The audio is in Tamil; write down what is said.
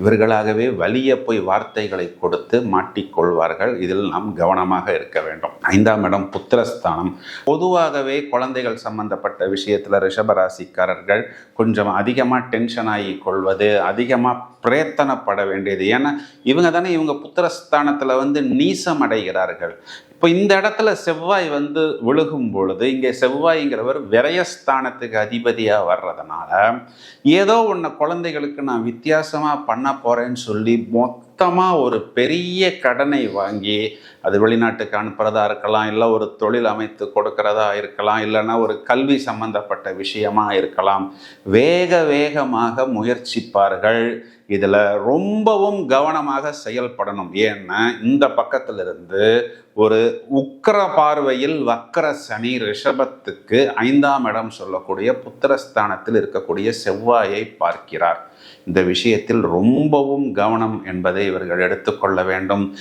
இவர்களாகவே வலிய போய் வார்த்தைகளை கொடுத்து மாட்டிக்கொள்வார்கள் இதில் நாம் கவனமாக இருக்க வேண்டும். ஐந்தாம் இடம் புத்திரஸ்தானம். பொதுவாகவே குழந்தைகள் சம்பந்தப்பட்ட விஷயத்தில் ரிஷபராசிக்காரர்கள் கொஞ்சம் அதிகமாக டென்ஷன் ஆகி கொள்வது அதிகமாக பிரயத்தனப்பட வேண்டியது. ஏன்னா இவங்க தானே இவங்க புத்திரஸ்தானத்தில் வந்து நீசம் அடைகிறார்கள். இப்போ இந்த இடத்துல செவ்வாய் வந்து விழுகும் பொழுது இங்கே செவ்வாய்ங்கிறவர் விரயஸ்தானத்துக்கு அதிபதியாக வர்றதுனால ஏதோ ஒன்று குழந்தைகளுக்கு நான் வித்தியாசமாக பண்ண போகிறேன்னு சொல்லி மொத்தமாக ஒரு பெரிய கடனை வாங்கி அது வெளிநாட்டுக்கு அனுப்புறதா இருக்கலாம் இல்லை ஒரு தொழில் அமைத்து கொடுக்கறதா இருக்கலாம் இல்லைன்னா ஒரு கல்வி சம்பந்தப்பட்ட விஷயமா இருக்கலாம். வேக வேகமாக முயற்சிப்பார்கள். இதில் ரொம்பவும் கவனமாக செயல்படணும். ஏன்னா இந்த பக்கத்திலிருந்து ஒரு உக்கர பார்வையில் வக்கர சனி ரிஷபத்துக்கு ஐந்தாம் இடம் சொல்லக்கூடிய புத்திரஸ்தானத்தில் இருக்கக்கூடிய செவ்வாயை பார்க்கிறார். இந்த விஷயத்தில் ரொம்பவும் கவனம் என்பதை இவர்கள் எடுத்துக்கொள்ள வேண்டும்.